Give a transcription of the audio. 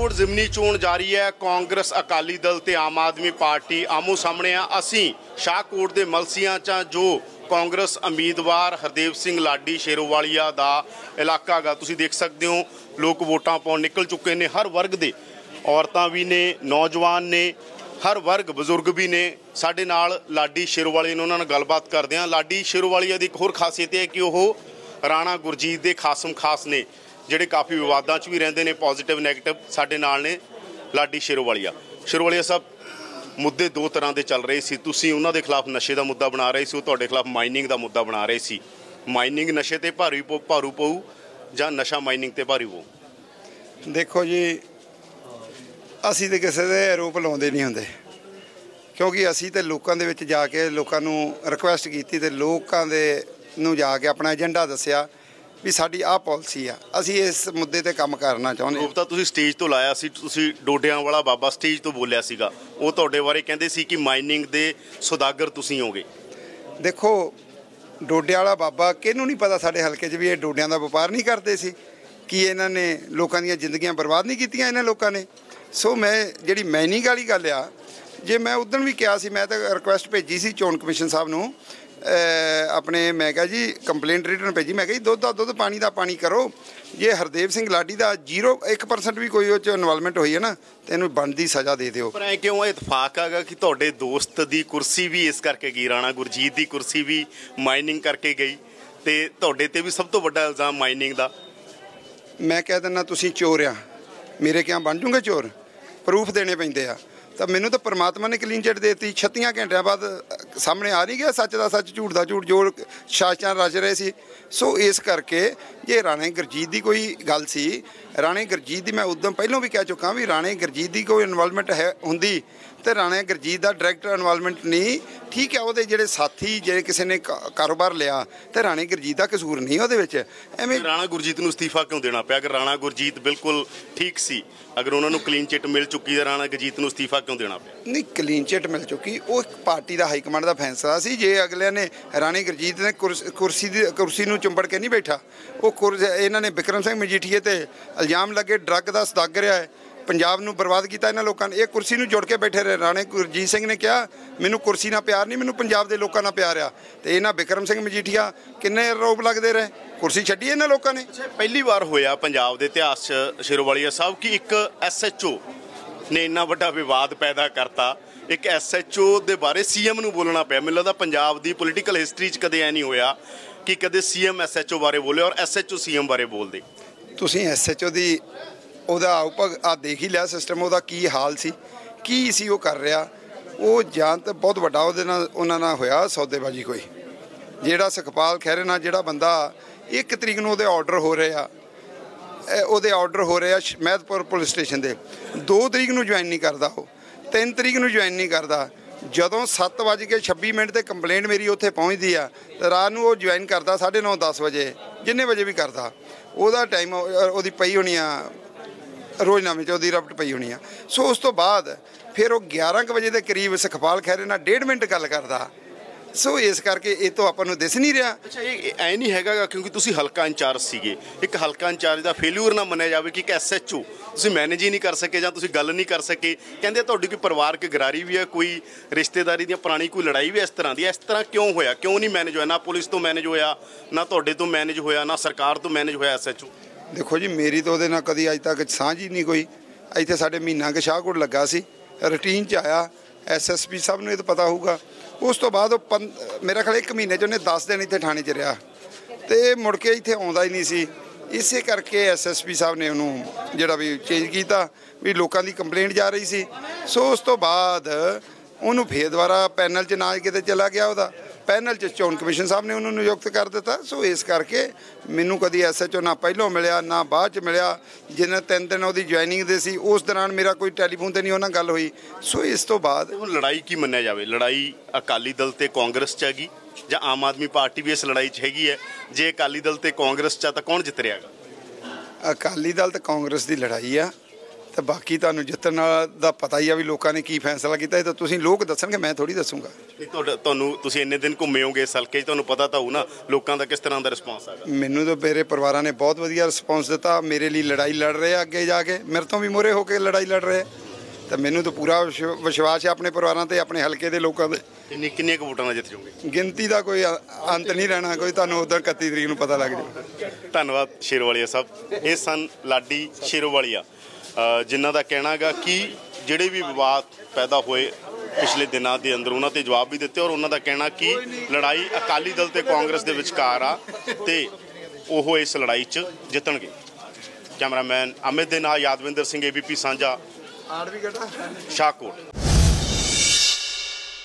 ਸ਼ਾਹਕੋਟ ਜ਼ਿਮਨੀ ਚੋਣ ਜਾਰੀ ਹੈ। ਕਾਂਗਰਸ, ਅਕਾਲੀ ਦਲ ਤੇ ਆਮ ਆਦਮੀ ਪਾਰਟੀ ਆਮੋ ਸਾਹਮਣੇ ਆ। ਅਸੀਂ ਸ਼ਾਹਕੋਟ ਦੇ ਮਲਸੀਆਂ ਚ ਜੋ ਕਾਂਗਰਸ ਉਮੀਦਵਾਰ ਹਰਦੇਵ ਸਿੰਘ ਲਾਡੀ ਸ਼ੇਰੋਵਾਲੀਆ ਦਾ ਇਲਾਕਾ ਗਾ। ਤੁਸੀਂ ਦੇਖ ਸਕਦੇ ਹੋ, ਲੋਕ ਵੋਟਾਂ ਪਾਉਣ ਨਿਕਲ ਚੁੱਕੇ ਨੇ। ਹਰ ਵਰਗ ਦੇ ਔਰਤਾਂ ਵੀ ਨੇ, ਨੌਜਵਾਨ ਨੇ, ਹਰ ਵਰਗ ਬਜ਼ੁਰਗ ਵੀ ਨੇ। ਸਾਡੇ ਨਾਲ ਲਾਡੀ ਸ਼ੇਰੋਵਾਲੀ ਨੇ ਉਹਨਾਂ ਨਾਲ ਗੱਲਬਾਤ ਕਰਦੇ ਹਾਂ। ਲਾਡੀ ਸ਼ੇਰੋਵਾਲੀਆ ਦੀ ਇੱਕ ਹੋਰ ਖਾਸੀਅਤ ਇਹ ਹੈ ਕਿ ਉਹ ਰਾਣਾ ਗੁਰਜੀਤ ਦੇ ਖਾਸਮ ਖਾਸ ਨੇ। ਜਿਹੜੇ ਕਾਫੀ ਵਿਵਾਦਾਂ 'ਚ ਵੀ ਰਹਿੰਦੇ ਨੇ ਪੋਜ਼ਿਟਿਵ ਨੈਗੇਟਿਵ ਸਾਡੇ ਨਾਲ ਨੇ ਲਾਡੀ ਸ਼ੇਰੋਵਾਲੀਆ। ਸ਼ੇਰੋਵਾਲੀਆ ਸਾਹਿਬ, ਮੁੱਦੇ ਦੋ ਤਰ੍ਹਾਂ ਦੇ ਚੱਲ ਰਹੇ ਸੀ। ਤੁਸੀਂ ਉਹਨਾਂ ਦੇ ਖਿਲਾਫ ਨਸ਼ੇ ਦਾ ਮੁੱਦਾ ਬਣਾ ਰਹੇ ਸੀ, ਉਹ ਤੁਹਾਡੇ ਖਿਲਾਫ ਮਾਈਨਿੰਗ ਦਾ ਮੁੱਦਾ ਬਣਾ ਰਹੇ ਸੀ। ਮਾਈਨਿੰਗ ਨਸ਼ੇ ਤੇ ਭਾਰੀ ਪਊ, ਭਾਰੂ ਪਊ ਜਾਂ ਨਸ਼ਾ ਮਾਈਨਿੰਗ ਤੇ ਭਾਰੀ ਪਊ? ਦੇਖੋ ਜੀ, ਅਸੀਂ ਤੇ ਕਿਸੇ ਦੇ ਆਰੋਪ ਲਾਉਂਦੇ ਨਹੀਂ ਹੁੰਦੇ। ਕਿਉਂਕਿ ਅਸੀਂ ਤੇ ਲੋਕਾਂ ਦੇ ਵਿੱਚ ਜਾ ਕੇ ਲੋਕਾਂ ਨੂੰ ਰਿਕੁਐਸਟ ਕੀਤੀ ਤੇ ਲੋਕਾਂ ਦੇ ਨੂੰ ਜਾ ਕੇ ਆਪਣਾ ਏਜੰਡਾ ਦੱਸਿਆ। ਵੀ ਸਾਡੀ ਆਹ ਪਾਲਿਸੀ ਆ। ਅਸੀਂ ਇਸ ਮੁੱਦੇ ਤੇ ਕੰਮ ਕਰਨਾ ਚਾਹੁੰਦੇ ਹਾਂ। ਰੂਪ ਤਾਂ ਤੁਸੀਂ ਸਟੇਜ ਤੋਂ ਲਾਇਆ ਸੀ ਤੁਸੀਂ ਡੋਡਿਆਂ ਵਾਲਾ ਬਾਬਾ ਸਟੇਜ ਤੋਂ ਬੋਲਿਆ ਸੀਗਾ। ਉਹ ਤੁਹਾਡੇ ਬਾਰੇ ਕਹਿੰਦੇ ਸੀ ਕਿ ਮਾਈਨਿੰਗ ਦੇ ਸੁਦਾਗਰ ਤੁਸੀਂ ਹੋਗੇ। ਦੇਖੋ ਡੋਡਿਆਂ ਵਾਲਾ ਬਾਬਾ ਕਿਹਨੂੰ ਨਹੀਂ ਪਤਾ ਸਾਡੇ ਹਲਕੇ 'ਚ ਵੀ ਇਹ ਡੋਡਿਆਂ ਦਾ ਵਪਾਰ ਨਹੀਂ ਕਰਦੇ ਸੀ ਕੀ ਇਹਨਾਂ ਨੇ ਲੋਕਾਂ ਦੀਆਂ ਜ਼ਿੰਦਗੀਆਂ ਬਰਬਾਦ ਨਹੀਂ ਕੀਤੀਆਂ ਇਹਨਾਂ ਲੋਕਾਂ ਨੇ। ਸੋ ਮੈਂ ਜਿਹੜੀ ਮੈਨਿੰਗ ਵਾਲੀ ਗੱਲ ਆ ਜੇ ਮੈਂ ਉਦੋਂ ਵੀ ਕਿਹਾ ਸੀ ਮੈਂ ਤਾਂ ਰਿਕੁਐਸਟ ਭੇਜੀ ਸੀ ਚੋਣ ਕਮਿਸ਼ਨ ਸਾਹਿਬ ਨੂੰ ਆਪਣੇ ਮੈਂ ਕਿਹਾ ਜੀ ਕੰਪਲੇਂਟ ਰਿਟਰਨ ਭੇਜੀ ਮੈਂ ਕਿਹਾ ਜੀ ਦੁੱਧ ਦਾ ਦੁੱਧ ਪਾਣੀ ਦਾ ਪਾਣੀ ਕਰੋ। ਜੇ ਹਰਦੇਵ ਸਿੰਘ ਲਾਡੀ ਦਾ 0 1% ਵੀ ਕੋਈ ਉਹ ਚ ਇਨਵੋਲਵਮੈਂਟ ਹੋਈ ਹੈ ਨਾ ਤੇ ਇਹਨੂੰ ਬਣਦੀ ਸਜ਼ਾ ਦੇ ਦਿਓ। ਪਰ ਐ ਕਿਉਂ ਇਹ ਇਤਫਾਕ ਆਗਾ ਕਿ ਤੁਹਾਡੇ ਦੋਸਤ ਦੀ ਕੁਰਸੀ ਵੀ ਇਸ ਕਰਕੇ ਗਈ ਰਾਣਾ ਗੁਰਜੀਤ ਦੀ ਕੁਰਸੀ ਵੀ ਮਾਈਨਿੰਗ ਕਰਕੇ ਗਈ ਤੇ ਤੁਹਾਡੇ ਤੇ ਵੀ ਸਭ ਤੋਂ ਵੱਡਾ ਇਲਜ਼ਾਮ ਮਾਈਨਿੰਗ ਦਾ। ਮੈਂ ਕਹਿ ਦਿੰਦਾ ਤੁਸੀਂ ਚੋਰ ਆ। ਮੇਰੇ ਕਿਹਾ ਬਣ ਜੂਗੇ ਚੋਰ? ਪ੍ਰੂਫ ਦੇਣੇ ਪੈਂਦੇ ਆ। ਤਾਂ ਮੈਨੂੰ ਤਾਂ ਪਰਮਾਤਮਾ ਨੇ ਕਲੀਨ ਚਿੱਟ ਦੇਤੀ। 36 ਘੰਟਿਆਂ ਬਾਅਦ ਸਾਹਮਣੇ ਆ ਰਹੀ ਗਿਆ ਸੱਚ ਦਾ ਸੱਚ, ਝੂਠ ਦਾ ਝੂਠ, ਜੋ ਸ਼ਾਸਕਾਂ ਰਚ ਰਹੇ ਸੀ। ਸੋ ਇਸ ਕਰਕੇ ਜੇ ਰਾਣੇ ਗੁਰਜੀਤ ਦੀ ਕੋਈ ਗੱਲ ਸੀ ਰਾਣੇ ਗੁਰਜੀਤ ਦੀ ਮੈਂ ਉਦੋਂ ਪਹਿਲਾਂ ਵੀ ਕਹਿ ਚੁੱਕਾ ਵੀ ਰਾਣੇ ਗੁਰਜੀਤ ਦੀ ਕੋਈ ਇਨਵੋਲਵਮੈਂਟ ਹੈ ਹੁੰਦੀ ਤੇ ਰਾਣੇ ਗੁਰਜੀਤ ਦਾ ਡਾਇਰੈਕਟ ਇਨਵੋਲਵਮੈਂਟ ਨਹੀਂ ਠੀਕ ਹੈ ਉਹਦੇ ਜਿਹੜੇ ਸਾਥੀ ਜਿਹੜੇ ਕਿਸੇ ਨੇ ਕਾ- ਕਾਰੋਬਾਰ ਲਿਆ ਤੇ ਰਾਣੇ ਗੁਰਜੀਤ ਦਾ ਕਸੂਰ ਨਹੀਂ ਉਹਦੇ ਵਿੱਚ ਐਵੇਂ ਰਾਣਾ ਗੁਰਜੀਤ ਨੂੰ ਅਸਤੀਫਾ ਕਿਉਂ ਦੇਣਾ ਪਿਆ? ਅਗਰ ਰਾਣਾ ਗੁਰਜੀਤ ਬਿਲਕੁਲ ਠੀਕ ਸੀ ਅਗਰ ਉਹਨਾਂ ਨੂੰ ਕਲੀਨ ਚਿੱਟ ਮਿਲ ਚੁੱਕੀ ਹੈ ਰਾਣਾ ਗੁਰਜੀਤ ਨੂੰ ਅਸਤੀਫਾ ਕਿਉਂ ਦੇਣਾ ਪਿਆ? ਨਹੀਂ ਕਲੀਨ ਚਿੱਟ ਮਿਲ ਚੁੱਕੀ ਉਹ ਇੱਕ ਪਾਰਟੀ ਦਾ ਹਾਈ ਕਮਾਂਡ ਦਾ ਫੈਸਲਾ ਸੀ ਜੇ ਅਗਲਿਆਂ ਨੇ ਰਾਣੀ ਗੁਰਜੀਤ ਨੇ ਕੁਰਸੀ ਦੀ ਕੁਰਸੀ ਨੂੰ ਚੁੰਬੜ ਕੇ ਨਹੀਂ ਬੈਠਾ ਉਹ ਕੁਰਜ ਇਹਨਾਂ ਨੇ ਵਿਕਰਮ ਸਿੰਘ ਮਜੀਠੀਏ ਤੇ ਇਲਜ਼ਾਮ ਲੱਗੇ ਡਰੱਗ ਦਾ ਸਦਾਗ ਰਿਹਾ ਹੈ। ਪੰਜਾਬ ਨੂੰ ਬਰਬਾਦ ਕੀਤਾ ਇਹਨਾਂ ਲੋਕਾਂ ਨੇ। ਇਹ ਕੁਰਸੀ ਨੂੰ ਜੋੜ ਕੇ ਬੈਠੇ ਰਹੇ। ਰਾਣੇ ਗੁਰਜੀਤ ਸਿੰਘ ਨੇ ਕਿਹਾ, ਮੈਨੂੰ ਕੁਰਸੀ ਨਾਲ ਪਿਆਰ ਨਹੀਂ, ਮੈਨੂੰ ਪੰਜਾਬ ਦੇ ਲੋਕਾਂ ਨਾਲ ਪਿਆਰ ਆ। ਤੇ ਇਹਨਾਂ ਵਿਕਰਮ ਸਿੰਘ ਮਜੀਠੀਆ ਕਿੰਨੇ ਰੋਪ ਲੱਗਦੇ ਰਹੇ? ਕੁਰਸੀ ਛੱਡੀ ਇਹਨਾਂ ਲੋਕਾਂ ਨੇ? ਪਹਿਲੀ ਵਾਰ ਹੋਇਆ ਪੰਜਾਬ ਦੇ ਇਤਿਹਾਸ 'ਚ ਸ਼ੇਰੋਵਾਲੀਆ ਸਾਹਿਬ ਕਿ ਇੱਕ ਐਸਐਚਓ ਨੇ ਇੰਨਾ ਵੱਡਾ ਵਿਵਾਦ ਪੈਦਾ ਕਰਤਾ। ਇੱਕ ਐਸਐਚਓ ਦੇ ਬਾਰੇ ਸੀਐਮ ਨੂੰ ਬੋਲਣਾ ਪਿਆ। ਮੈਨੂੰ ਲੱਗਦਾ ਪੰਜਾਬ ਦੀ ਪੋਲੀਟੀਕਲ ਹਿਸਟਰੀ 'ਚ ਕਦੇ ਐ ਨਹੀਂ ਹੋਇਆ। ਕਿ ਕਦੇ ਸੀਐਮ ਐਸਐਚਓ ਬਾਰੇ ਬੋਲੇ ਔਰ ਐਸਐਚਓ ਸੀਐਮ ਬਾਰੇ ਬੋਲਦੇ? ਤੁਸੀਂ ਐਸਐਚਓ ਦੀ ਉਹਦਾ ਉਪਗ ਆ ਦੇਖ ਹੀ ਲਿਆ ਸਿਸਟਮ, ਉਹਦਾ ਕੀ ਹਾਲ ਸੀ, ਕੀ ਸੀ ਉਹ ਕਰ ਰਿਹਾ। ਉਹ ਜਾਂ ਤਾਂ ਬਹੁਤ ਵੱਡਾ ਉਹਦੇ ਨਾਲ, ਉਹਨਾਂ ਨਾਲ ਹੋਇਆ ਸੌਦੇਬਾਜੀ ਕੋਈ। ਜਿਹੜਾ ਸੁਖਪਾਲ ਖਹਿਰੇ ਨਾਲ ਜਿਹੜਾ ਬੰਦਾ ਇੱਕ ਤਰੀਕ ਨੂੰ ਉਹਦੇ ਆਰਡਰ ਹੋ ਰਹੇ ਆ। ਉਹਦੇ ਆਰਡਰ ਹੋ ਰਹੇ ਆ ਮਹਿਦਪੁਰ ਪੁਲਿਸ ਸਟੇਸ਼ਨ ਦੇ। 2 ਤਰੀਕ ਨੂੰ ਜੁਆਇਨ ਨਹੀਂ ਕਰਦਾ ਉਹ। 3 ਤਰੀਕ ਨੂੰ ਜੁਆਇਨ ਨਹੀਂ ਕਰਦਾ। ਜਦੋਂ 7:26 ਮਿੰਟ ਤੇ ਕੰਪਲੇਂਟ ਮੇਰੀ ਉੱਥੇ ਪਹੁੰਚਦੀ ਆ, ਤੇ ਰਾਤ ਨੂੰ ਉਹ ਜੁਆਇਨ ਕਰਦਾ 9:30 10 ਵਜੇ, ਜਿੰਨੇ ਵਜੇ ਵੀ ਕਰਦਾ। ਉਹਦਾ ਟਾਈਮ ਉਹਦੀ ਪਈ ਹੋਣੀ ਆ, ਰੋਜ਼ਨਾਮੇ 'ਚ ਉਹਦੀ ਰਪਟ ਪਈ ਹੋਣੀ ਆ। ਸੋ ਉਸ ਤੋਂ ਬਾਅਦ ਫਿਰ ਉਹ 11 ਕੁ ਵਜੇ ਦੇ ਕਰੀਬ ਸਖਪਾਲ ਖਹਿਰੇ ਨਾਲ ਡੇਢ ਮਿੰਟ ਗੱਲ ਕਰਦਾ। ਸੋ ਇਸ ਕਰਕੇ ਇਹ ਤੋਂ ਆਪਾਂ ਨੂੰ ਦਿਸ ਨਹੀਂ ਰਿਹਾ। ਅੱਛਾ, ਇਹ ਐ ਨਹੀਂ ਹੈਗਾ ਕਿਉਂਕਿ ਤੁਸੀਂ ਹਲਕਾ ਇੰਚਾਰਜ ਸੀਗੇ। ਇੱਕ ਹਲਕਾ ਇੰਚਾਰਜ ਦਾ ਫੇਲਿਊਰ ਨਾ ਮੰਨਿਆ ਜਾਵੇ ਕਿ ਇੱਕ ਐਸਐਚਓ ਤੁਸੀਂ ਮੈਨੇਜ ਹੀ ਨਹੀਂ ਕਰ ਸਕੇ ਜਾਂ ਤੁਸੀਂ ਗੱਲ ਨਹੀਂ ਕਰ ਸਕੇ। ਕਹਿੰਦੇ ਤੁਹਾਡੀ ਕੋਈ ਪਰਿਵਾਰਕ ਗਰਾਰੀ ਵੀ ਹੈ, ਕੋਈ ਰਿਸ਼ਤੇਦਾਰੀ ਦੀਆਂ ਪੁਰਾਣੀ ਕੋਈ ਲੜਾਈ ਵੀ ਇਸ ਤਰ੍ਹਾਂ ਦੀ ਹੈ। ਇਸ ਤਰ੍ਹਾਂ ਕਿਉਂ ਹੋਇਆ? ਕਿਉਂ ਨਹੀਂ ਮੈਨੇਜ ਹੋਇਆ? ਨਾ ਪੁਲਿਸ ਤੋਂ ਮੈਨੇਜ ਹੋਇਆ, ਨਾ ਤੁਹਾਡੇ ਤੋਂ ਮੈਨੇਜ ਹੋਇਆ, ਨਾ ਸਰਕਾਰ ਤੋਂ ਮੈਨੇਜ ਹੋਇਆ ਐਸਐਚਓ ਦੇਖੋ ਜੀ, ਮੇਰੀ ਤਾਂ ਉਹਦੇ ਨਾਲ ਕਦੀ ਅੱਜ ਤੱਕ ਸਾਂਝ ਹੀ ਨਹੀਂ ਕੋਈ। ਇੱਥੇ ਸਾਡੇ ਮਹੀਨਾ ਕੁ ਸ਼ਾਹਕੋਟ ਲੱਗਾ ਸੀ। ਰੂਟੀਨ 'ਚ ਆਇਆ। ਐਸਐਸਪੀ ਸਾਹਿਬ ਨੂੰ ਇਹ ਤਾਂ ਪਤਾ ਹੋਊਗਾ। ਉਸ ਤੋਂ ਬਾਅਦ ਉਹ ਪੰ- ਮੇਰਾ ਖਿਆਲ ਇੱਕ ਮਹੀਨੇ 'ਚ ਉਹਨੇ 10 ਦਿਨ ਇੱਥੇ ਥਾਣੇ 'ਚ ਰਿਹਾ। ਤੇ ਮੁੜ ਕੇ ਇੱਥੇ ਆਉਂਦਾ ਹੀ ਨਹੀਂ ਸੀ। ਇਸੇ ਕਰਕੇ ਐਸਐਸਪੀ ਸਾਹਿਬ ਨੇ ਉਹਨੂੰ ਜਿਹੜਾ ਵੀ ਚੇਂਜ ਕੀਤਾ ਵੀ ਲੋਕਾਂ ਦੀ ਕੰਪਲੇਂਟ ਜਾ ਰਹੀ ਸੀ। ਸੋ ਉਸ ਤੋਂ ਬਾਅਦ ਉਹਨੂੰ ਫੇਰ ਦੁਬਾਰਾ ਪੈਨਲ 'ਚ ਨਾ ਕਿਤੇ ਚਲਾ ਗਿਆ ਉਹਦਾ। ਪੈਨਲ 'ਚ ਚੋਣ ਕਮਿਸ਼ਨ ਸਾਹਿਬ ਨੇ ਉਹਨੂੰ ਨਿਯੁਕਤ ਕਰ ਦਿੱਤਾ। ਸੋ ਇਸ ਕਰਕੇ ਮੈਨੂੰ ਕਦੀ ਐਸਐਚਓ ਨਾ ਪਹਿਲੋਂ ਮਿਲਿਆ, ਨਾ ਬਾਅਦ 'ਚ ਮਿਲਿਆ। ਜਿੰਨੇ ਤਿੰਨ ਦਿਨ ਉਹਦੀ ਜੁਆਇਨਿੰਗ ਦੇ ਸੀ, ਉਸ ਦੌਰਾਨ ਮੇਰਾ ਕੋਈ ਟੈਲੀਫੋਨ ਤੇ ਨਹੀਂ ਉਹਨਾਂ ਗੱਲ ਹੋਈ। ਸੋ ਇਸ ਤੋਂ ਬਾਅਦ ਲੜਾਈ ਕੀ ਮੰਨਿਆ ਜਾਵੇ? ਲੜਾਈ ਅਕਾਲੀ ਦਲ ਤੇ ਕਾਂਗਰਸ 'ਚ ਹੈਗੀ। ਜਾਂ ਆਮ ਆਦਮੀ ਪਾਰਟੀ ਵੀ ਇਸ ਲੜਾਈ 'ਚ ਹੈਗੀ ਹੈ। ਜੇ ਅਕਾਲੀ ਦਲ ਤੇ ਕਾਂਗਰਸ 'ਚ ਤਾਂ ਕੌਣ ਜਿੱਤ ਰਿਹਾਗਾ ਅਕਾਲੀ ਦਲ ਤੇ ਕਾਂਗਰਸ ਦੀ ਲੜਾਈ ਆ ਤੇ ਬਾਕੀ ਤੁਹਾਨੂੰ ਜਿੱਤਣ ਦਾ ਪਤਾ ਹੀ ਆ ਵੀ ਲੋਕਾਂ ਨੇ ਕੀ ਫੈਸਲਾ ਕੀਤਾ ਇਹ ਤਾਂ ਤੁਸੀਂ ਲੋਕ ਦੱਸਣਗੇ ਮੈਂ ਥੋੜੀ ਦੱਸੂਗਾ। ਤੁਹਾਡਾ ਤੁਹਾਨੂੰ ਤੁਸੀਂ ਇੰਨੇ ਦਿਨ ਘੁੰਮੇ ਹੋਗੇ ਇਸ ਹਲਕੇ 'ਚ ਤੁਹਾਨੂੰ ਪਤਾ ਤਾਂ ਹੋਊ ਨਾ ਲੋਕਾਂ ਦਾ ਕਿਸ ਤਰ੍ਹਾਂ ਦਾ ਰਿਸਪਾਂਸ ਹੈਗਾ। ਮੈਨੂੰ ਤਾਂ ਮੇਰੇ ਪਰਿਵਾਰਾਂ ਨੇ ਬਹੁਤ ਵਧੀਆ ਰਿਸਪੌਂਸ ਦਿੱਤਾ ਮੇਰੇ ਲਈ ਲੜਾਈ ਲੜ ਰਹੇ ਆ ਅੱਗੇ ਜਾ ਕੇ ਮੇਰੇ ਤੋਂ ਵੀ ਮੋਰੇ ਹੋ ਕੇ ਲੜਾਈ ਲੜ ਰਹੇ ਆ। ਤੇ ਮੈਨੂੰ ਤਾਂ ਪੂਰਾ ਵਿਸ਼- ਵਿਸ਼ਵਾਸ ਹੈ ਆਪਣੇ ਪਰਿਵਾਰਾਂ ਤੇ ਆਪਣੇ ਹਲਕੇ ਦੇ ਲੋਕਾਂ ਦੇ ਕਿੰਨੀ ਕਿੰਨੀਆਂ ਕੁ ਵੋਟਾਂ ਨਾਲ ਜਿੱਤ ਜਾਓਗੇ? ਗਿਣਤੀ ਦਾ ਕੋਈ ਅੰਤ ਨਹੀਂ ਰਹਿਣਾ ਕੋਈ ਤੁਹਾਨੂੰ ਉਦੋਂ 31 ਤਰੀਕ ਨੂੰ ਪਤਾ ਲੱਗ ਜਾਊ ਧੰਨਵਾਦ ਸ਼ੇਰਵਾਲੀਆ ਸਾਹਿਬ। ਇਹ ਸਨ ਲਾਡੀ ਸ਼ੇਰਵਾਲੀਆ। ਜਿਨ੍ਹਾਂ ਦਾ ਕਹਿਣਾ ਹੈਗਾ ਕਿ ਜਿਹੜੇ ਵੀ ਵਿਵਾਦ ਪੈਦਾ ਹੋਏ ਪਿਛਲੇ ਦਿਨਾਂ ਦੇ ਅੰਦਰ ਉਹਨਾਂ ਤੇ ਜਵਾਬ ਵੀ ਦਿੱਤੇ ਔਰ ਉਹਨਾਂ ਦਾ ਕਹਿਣਾ ਕਿ ਲੜਾਈ ਅਕਾਲੀ ਦਲ ਤੇ ਕਾਂਗਰਸ ਦੇ ਵਿਚਕਾਰ ਆ ਤੇ ਉਹ ਇਸ ਲੜਾਈ 'ਚ ਜਿੱਤਣਗੇ। ਕੈਮਰਾਮੈਨ ਅਮਿਤ ਦੇ ਨਾਲ ਯਾਦਵਿੰਦਰ ਸਿੰਘ ਏਬੀਪੀ ਸਾਂਝਾ। ਆੜ ਵੀ ਘਟਾ ਸ਼ਾਹਕੋਟ।